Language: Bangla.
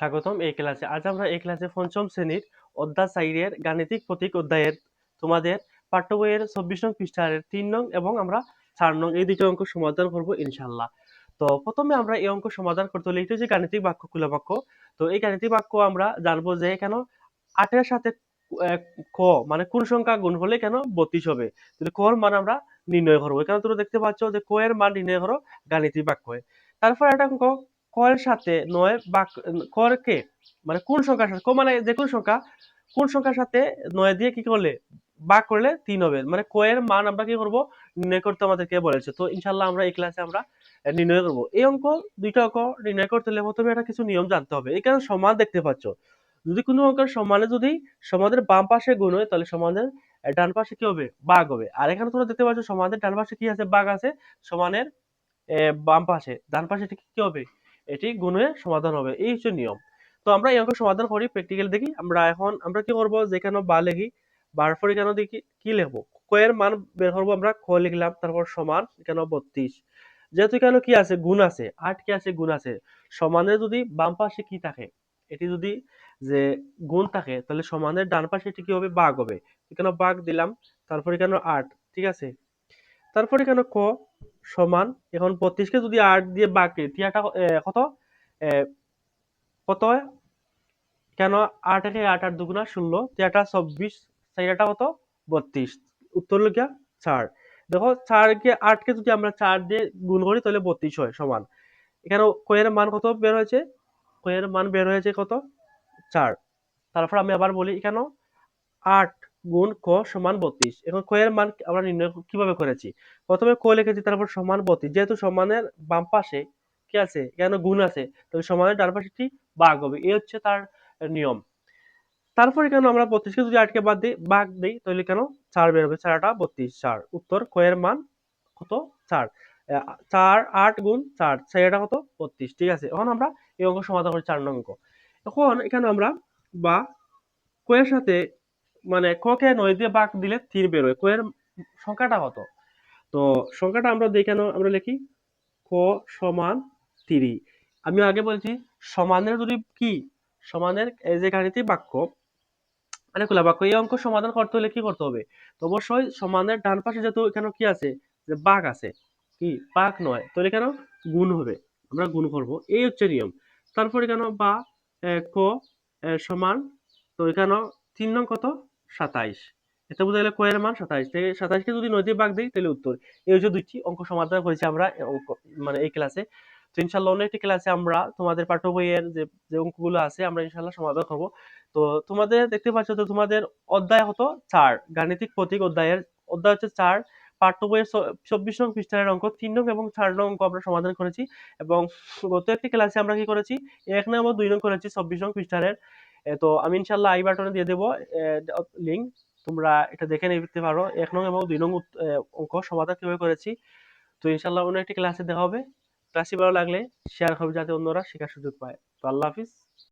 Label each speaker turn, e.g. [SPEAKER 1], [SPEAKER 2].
[SPEAKER 1] স্বাগতম এই ক্লাসে। আজ আমরা এই ক্লাসে পঞ্চম শ্রেণির অধ্যায় চাইরের গাণিতিক প্রতীক অধ্যায়ের তোমাদের পাঠ্য বইয়ের চব্বিশ নং পৃষ্ঠার তিন নং এবং আমরা চার নং এই দুটো অঙ্ক সমাধান করব ইনশাল্লাহ তো প্রথমে আমরা এই অঙ্ক সমাধান করতে হলে যে গাণিতিক বাক্য, খুলা বাক্য, তো এই গাণিতিক বাক্য আমরা জানব যে কেন আটের সাথে ক মানে কোন সংখ্যা গুণ হলে কেন বত্রিশ হবে? তাহলে কর মান আমরা নির্ণয় করব। এখানে তোমরা দেখতে পাচ্ছ যে ক এর মান নির্ণয় করো গাণিতিক বাক্য। তারপর একটা অঙ্ক কয়ের সাথে নয় বা করকে মানে কোন সংখ্যার সাথে? ক মানে যে কোন সংখ্যা। কোন সংখ্যার সাথে নয় দিয়ে কি করলে? ভাগ করলে তিন হবে। মানে কয়ের মান আমরা কি করব? নির্ণয় করতে আমাদেরকে বলেছে। তো ইনশাল্লাহ আমরা এই ক্লাসে আমরা নির্ণয় করব। এই অঙ্ক দুইটা অঙ্ক নির্ণয় করতে হলে প্রথমে একটা কিছু নিয়ম জানতে হবে। এখানে সমান দেখতে পাচ্ছ। যদি কোনো অঙ্কের সমানে যদি সমানের বাম পাশে গুণ হয় তাহলে সমানের আহ, ডান পাশে কি হবে? বাঘ হবে। আর এখানে তোমরা দেখতে পাচ্ছ সমানের ডান পাশে কি আছে? বাঘ আছে। সমানের বাম পাশে। ডান পাশে কি হবে? এটি গুণে সমাধান হবে। এই হচ্ছে নিয়ম। তো আমরা এই অঙ্ক সমাধান করি প্র্যাকটিক্যাল দেখি। আমরা এখন, আমরা কি করব? যেখানে বা লিখি, বার পর এখানে দেখি? কি লিখব? কয়ের মান বের করব আমরা ক লিখলাম, তারপর সমান এখানে বত্রিশ। যেহেতু এখানে কি আছে? গুণ আছে। আট কি আছে? গুণ আছে। সমানের যদি বাম পাশে কি থাকে? এটি যদি যে গুণ থাকে, তাহলে সমানের ডান পাশে এটি কি হবে? বাঘ হবে। এখানে বাঘ দিলাম, তারপর এখানে আট, ঠিক আছে? তারপর এখানে ক সমান, এখন বত্রিশকে যদি আট দিয়ে দিই তিয়াটা কত? কত? কেন? আট একে আট আট দুগুণা ষোলো তিয়াটা চব্বিশ চারিটা কত? বত্রিশ উত্তর লিখা চার দেখো চারকে আটকে যদি আমরা চার দিয়ে গুণ করি, তাহলে বত্রিশ হয়, সমান। এখানে কয়ের মান কত বের হয়েছে? কয়ের মান বের হয়েছে কত? চার। তারপর আমি আবার বলি এখানে আট গুণ ক সমান বত্রিশ। এখন ক এর মান আমরা নির্ণয় কীভাবে করেছি? প্রথমে ক লিখেছি, তারপর সমান বত্রিশ। যেহেতু সমানের বাম পাশে কি আছে? কেন গুণ আছে? তাহলে সমানের ডান পাশেটি বাঘ হবে। এই হচ্ছে তার নিয়ম। তারপরে এখানে আমরা বত্রিশকে যদি আটকে বাদ দিই, বাঘ দিই, তাহলে কেন চার বের হবে? চারটা বত্রিশ, চার। উত্তর, ক এর মান কত? চার। চার, আট গুণ চার। চারটা কত? বত্রিশ। ঠিক আছে? এখন আমরা এই অঙ্ক সমাধান করি চার অঙ্ক। এখন এখানে আমরা বা কয়ের সাথে মানে ককে নয় দিয়ে ভাগ দিলে তিন বেরোয়। কয়ের সংখ্যাটা কত? তো সংখ্যাটা আমরা দেখে আমরা লিখি ক সমান তিরি। আমি আগে বলছি, সমানের যদি কি, সমানের এই যে গাণিতিক বাক্য মানে খোলা বাক্য, এই অঙ্ক সমাধান করতে হলে কি করতে হবে? তো অবশ্যই সমানের ডান পাশে যেহেতু এখানে কি আছে, যে বাঘ আছে, কি? বাঘ নয়। তো কেন গুণ হবে, আমরা গুণ করব। এই হচ্ছে নিয়ম। তারপর এখানে বা ক সমান, তো এখানে তিন নং কত? সাতাইশ। এটা বোঝা গেলে কয়ের মান সাতাইশ। থেকে সাতাইশকে যদি নদী ভাগ দিই তাহলে উত্তর। এই হচ্ছে দুইটি অঙ্ক সমাধান করেছি আমরা মানে এই ক্লাসে। তো ইনশাল্লাহ অন্য একটি ক্লাসে আমরা তোমাদের পাঠ্য বইয়ের যে যে অঙ্কগুলো আছে, আমরা ইনশাল্লাহ সমাধান করব। তো তোমাদের দেখতে পাচ্ছ তো তোমাদের অধ্যায় হতো চার, গাণিতিক প্রতীক অধ্যায়ের, অধ্যায় হচ্ছে চার, পাঠ্য বইয়ের চব্বিশ নং পৃষ্ঠার অঙ্ক, তিন নং এবং চার নং অঙ্ক আমরা সমাধান করেছি। এবং গত একটি ক্লাসে আমরা কি করেছি? এক নং এবং দুই নং করেছি চব্বিশ নং পৃষ্ঠারের। তো আমি ইনশাল্লাহ আই বাটনে দিয়ে দেবো লিঙ্ক তোমরা এটা দেখে নিতে পারো। এক নং এবং দুই নং অঙ্ক সমাধান কীভাবে করেছি। তো ইনশাল্লাহ অন্য একটি ক্লাসে দেখা হবে। ক্লাসটি ভালো লাগলে শেয়ার হবে যাতে অন্যরা শেখার সুযোগ পায়। তো আল্লাহ হাফিজ।